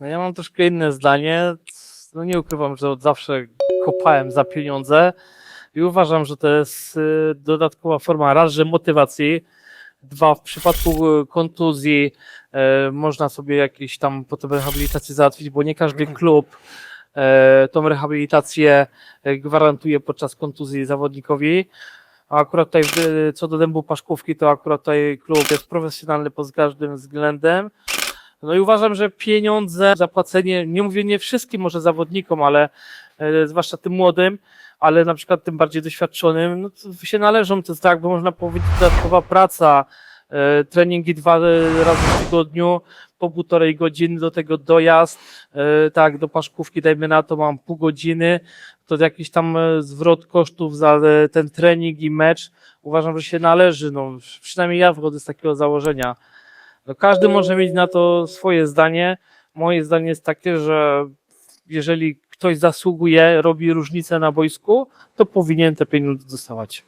No ja mam troszkę inne zdanie. No nie ukrywam, że od zawsze kopałem za pieniądze i uważam, że to jest y, dodatkowa forma raz, że motywacji, dwa, w przypadku y, kontuzji e, można sobie jakieś tam potem rehabilitację załatwić, bo nie każdy klub e, tą rehabilitację gwarantuje podczas kontuzji zawodnikowi. A akurat tutaj co do dębu paszkówki, to akurat tutaj klub jest profesjonalny pod każdym względem. No i uważam, że pieniądze, zapłacenie, nie mówię nie wszystkim może zawodnikom, ale e, zwłaszcza tym młodym, ale na przykład tym bardziej doświadczonym, no to się należą, to jest tak, bo można powiedzieć dodatkowa praca, e, treningi dwa e, razy w tygodniu, po półtorej godziny, do tego dojazd, e, tak, do Paszkówki dajmy na to, mam pół godziny, to jakiś tam e, zwrot kosztów za e, ten trening i mecz, uważam, że się należy, no przynajmniej ja wychodzę z takiego założenia. No, każdy może mieć na to swoje zdanie. Moje zdanie jest takie, że jeżeli ktoś zasługuje, robi różnicę na boisku, to powinien te pieniądze dostawać.